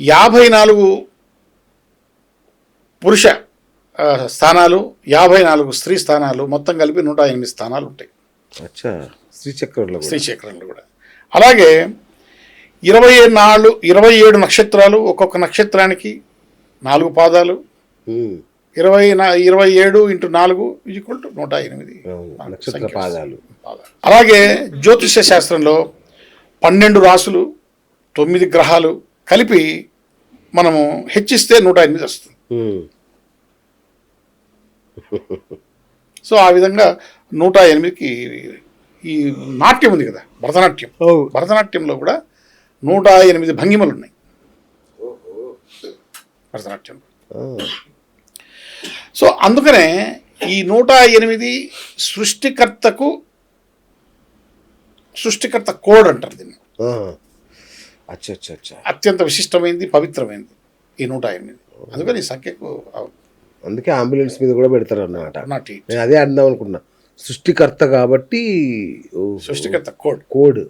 యాభై నాలుగు పురుష స్థానాలు యాభై నాలుగు స్త్రీ స్థానాలు మొత్తం కలిపి నూట ఎనిమిది స్థానాలు ఉంటాయి. శ్రీచక్రంలో కూడా. శ్రీచక్రంలో కూడా. అలాగే ఇరవై నాలుగు ఇరవై ఏడు నక్షత్రాలు ఒక్కొక్క నక్షత్రానికి నాలుగు పాదాలు. ఇరవై నా ఇరవై ఏడు ఇంటూ నాలుగు ఈక్వల్ టు నూట ఎనిమిది. పాదాలు. అలాగే జ్యోతిష్య శాస్త్రంలో పన్నెండు రాసులు తొమ్మిది గ్రహాలు కలిపి మనము హెచ్చిస్తే నూట ఎనిమిది వస్తుంది. సో ఆ విధంగా నూట ఎనిమిదికి ఈ నాట్యం ఉంది కదా భరతనాట్యం. భరతనాట్యంలో కూడా నూట ఎనిమిది భంగిమలు ఉన్నాయి. భరతనాట్యం. సో అందుకనే ఈ నూట ఎనిమిది సృష్టికర్తకు సృష్టికర్త కోడ్ అంటారు దీన్ని. అత్యంత విశిష్టమైంది పవిత్రమైంది ఈ నూట ఎనిమిది. అందుకని ఈ సంఖ్యకు అందుకే అంబులెన్స్ మీద కూడా పెడతారు అన్నమాట అదే అందాం అనుకున్నా. సృష్టికర్త కాబట్టి సృష్టికర్త కోడ్. కోడ్.